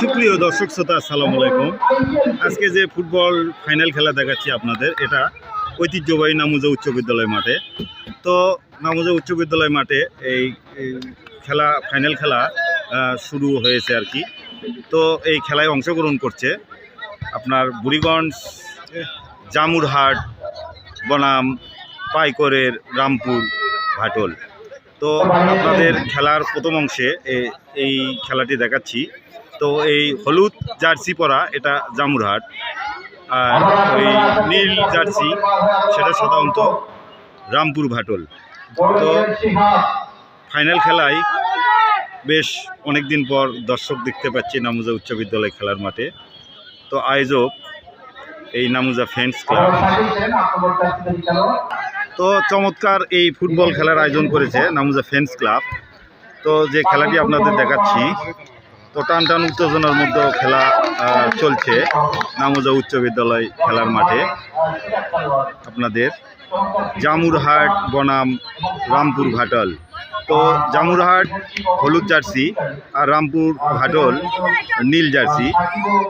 সুপ্রিয় দর্শক শ্রোতা, আসসালামু আলাইকুম। আজকে যে ফুটবল ফাইনাল খেলা দেখাচ্ছি আপনাদের, এটা ঐতিহ্যবাহী নামুজা উচ্চ বিদ্যালয় মাঠে। তো নামুজা উচ্চ বিদ্যালয় মাঠে এই খেলা, ফাইনাল খেলা শুরু হয়েছে আর কি। তো এই খেলায় অংশগ্রহণ করছে আপনার বুড়িগঞ্জ, জামুরহাট, বনাম, পাইকরের রামপুর, ভাটল। তো আপনাদের খেলার প্রথম অংশে এই খেলাটি দেখাচ্ছি। তো এই হলুদ জার্সি পরা এটা জামুরহাট। আর ওই নীল জার্সি, সেটা সাধারণত রামপুর ভাটল। তো ফাইনাল খেলায় বেশ অনেক দিন পর দর্শক দেখতে পাচ্ছি নামুজা উচ্চ বিদ্যালয় খেলার মাঠে। তো আয়োজক এই নামুজা ফ্রেন্ডস ক্লাব তো চমৎকার এই ফুটবল খেলার আয়োজন করেছে নামুজা ফ্রেন্ডস ক্লাব তো যে খেলাটি আপনাদের দেখাচ্ছি তো টান টান উত্তেজনার মধ্যে খেলা চলছে। নামুজা উচ্চ বিদ্যালয় খেলার মাঠে। আপনাদের জামুরহাট, বনাম, রামপুর ঘাটল। তো জামুরহাট হলুদ জার্সি আর রামপুর ঘাটল নীল জার্সি।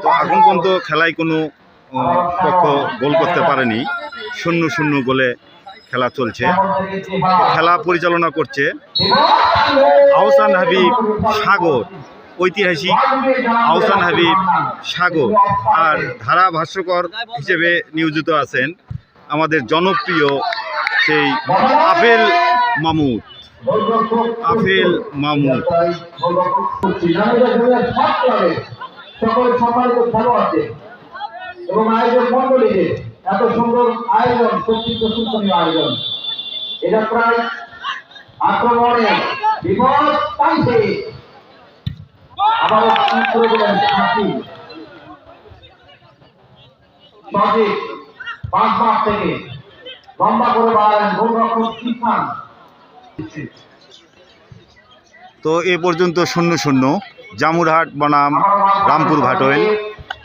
তো এখন পর্যন্ত খেলায় কোনো পক্ষ গোল করতে পারেনি। শূন্য শূন্য গোলে খেলা চলছে। খেলা পরিচালনা করছে আহসান হাবিব সাগর। ঐতিহাসিক আহসান হাবিব সাগর আর ধারা ভাষ্যকর হিসেবে নিয়োজিত আছেন আমাদের জনপ্রিয় সেই আফেল মামুদ। আফেল মামুদ। এত সুন্দর আয়োজন সত্যি প্রশংসনীয় আয়োজন। এটা প্রায় আক্রমণে বিপদ পাইছে। তো এ পর্যন্ত শূন্য শূন্য। জামুরহাট বনাম, রামপুর ভাটল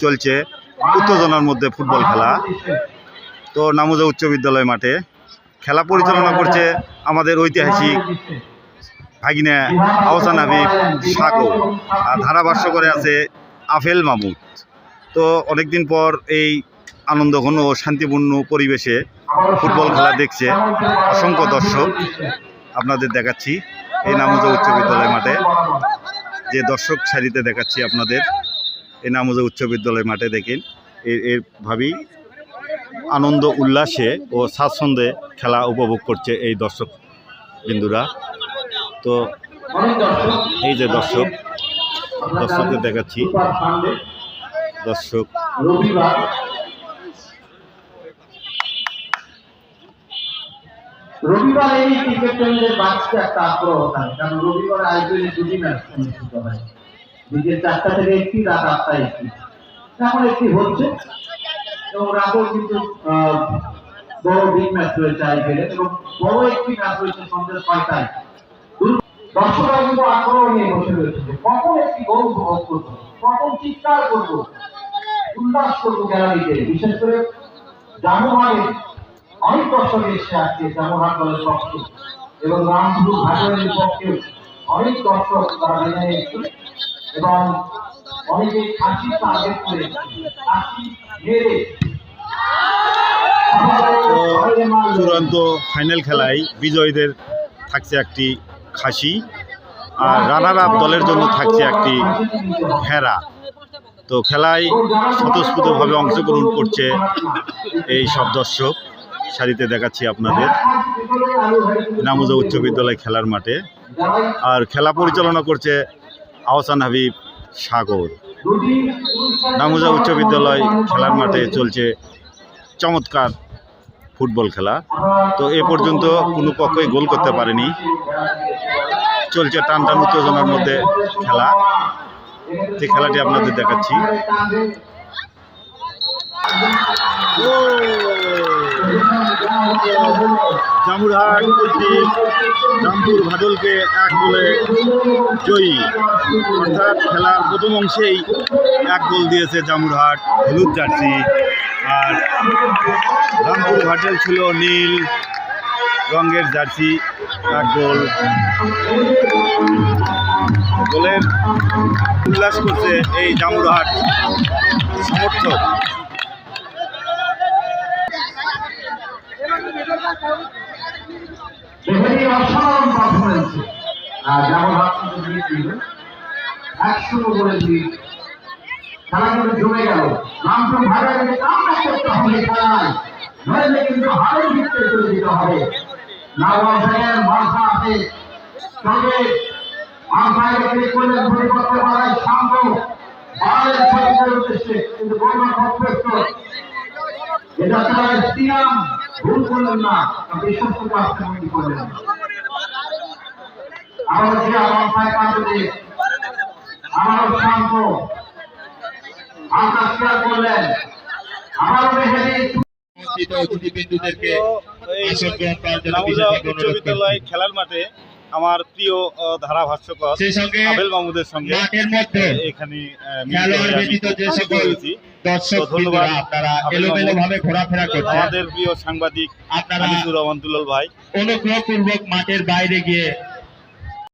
চলছে। উত্তেজনার মধ্যে ফুটবল খেলা। তো নামুজা উচ্চ বিদ্যালয় মাঠে খেলা পরিচালনা করছে আমাদের ঐতিহাসিক ভাগিনা আহসান হাবিব সাগর, আর ধারাভাষ্য করে আছে আফেল মামুদ। তো অনেকদিন পর এই আনন্দঘন ও শান্তিপূর্ণ পরিবেশে ফুটবল খেলা দেখছে অসংখ্য দর্শক। আপনাদের দেখাচ্ছি এই নামুজা উচ্চ বিদ্যালয় মাঠে। যে দর্শক সারিতে দেখাচ্ছি আপনাদের, এই নামুজা উচ্চ বিদ্যালয় মাঠে দেখেন। এর এরভাবেই আনন্দ উল্লাসে ও স্বাচ্ছন্দ্যে খেলা উপভোগ করছে এই দর্শক বিন্দুরা। তো এই যে দর্শক, দর্শকদের দেখাচ্ছি। দর্শক, রবিবার এই ক্রিকেট ম্যাচ একটি, রাত আটটায় একটি। এখন একটি হচ্ছে বড় রয়েছে আইপিএলে, এবং বড় একটি ম্যাচ রয়েছে সন্ধ্যে ছয়টায়। দর্শকরা কিন্তু নিয়ে বসে রয়েছে। কখন একটি করব? কখন চিৎকার করব? উল্লাস করব গ্যালারিতে বিশেষ করে জামুহাটের অনেক দর্শক এসে জামুহাট দলের পক্ষে এবং ঘাটের পক্ষে অনেক দর্শক তারা এবং অনেকে টার্গেট করে মেরে চূড়ান্ত ফাইনাল খেলায় বিজয়ীদের থাকছে একটি খাসি আর রানার আপ দলের জন্য থাকছে একটি ভেড়া তো খেলায় স্বতঃস্ফূর্তভাবে অংশগ্রহণ করছে এই সব দর্শক। সারিতে দেখাচ্ছি আপনাদের। নামুজা উচ্চ বিদ্যালয় খেলার মাঠে। আর খেলা পরিচালনা করছে আহসান হাবিব সাগর। নামুজা উচ্চ বিদ্যালয় খেলার মাঠে চলছে চমৎকার ফুটবল খেলা। তো এ পর্যন্ত কোনো পক্ষই গোল করতে পারেনি। চলছে টান টান উত্তেজনার মধ্যে খেলা। যে খেলাটি আপনাদের দেখাচ্ছি। জামুরহাট কর্তৃক রামপুর এক গোলে জয়ী। অর্থাৎ খেলার প্রথম অংশেই এক গোল দিয়েছে জামুরহাট হলুদ জার্সি। আর ভাটেল ছিল নীল রঙের জার্সি গোল। গোলের উল্লাস করছে এই জামুরহাট সমর্থক। একশো করে জমে গেল। করতে হবে খেলায় নইলে কিন্তু হারের ভিত্তিতে চলে দিতে হবে। ভাইয়ের মাথা আছে। তবে আম্পায়ার ক্লিক করলেন পরিবর্তন করায় শান্ত বারের ফটিকের উদ্দেশ্যে কিন্তু বড় কর্তৃত্ব এটা তারা স্টিয়াম ভুল করলেন না বিশ্বস্ত আক্রমণ করলেন। আবার যে আমার পায়ে কাটে আমারও শান্ত। আকাশ করলেন আমারও মেহেদি অতিথিবৃন্দদেরকে উচ্চ বিদ্যালয় খেলার মাঠে আমার প্রিয় ধারাভাষ্যকর সঙ্গে আবেল মাহমুদের এখানে ধন্যবাদ আপনারা এলোমেলো ভাবে ঘোরাফেরা করছেন। আমাদের প্রিয় সাংবাদিক আপনারা রহমান দুলাল ভাই। অনুগ্রহপূর্বক মাঠের বাইরে গিয়ে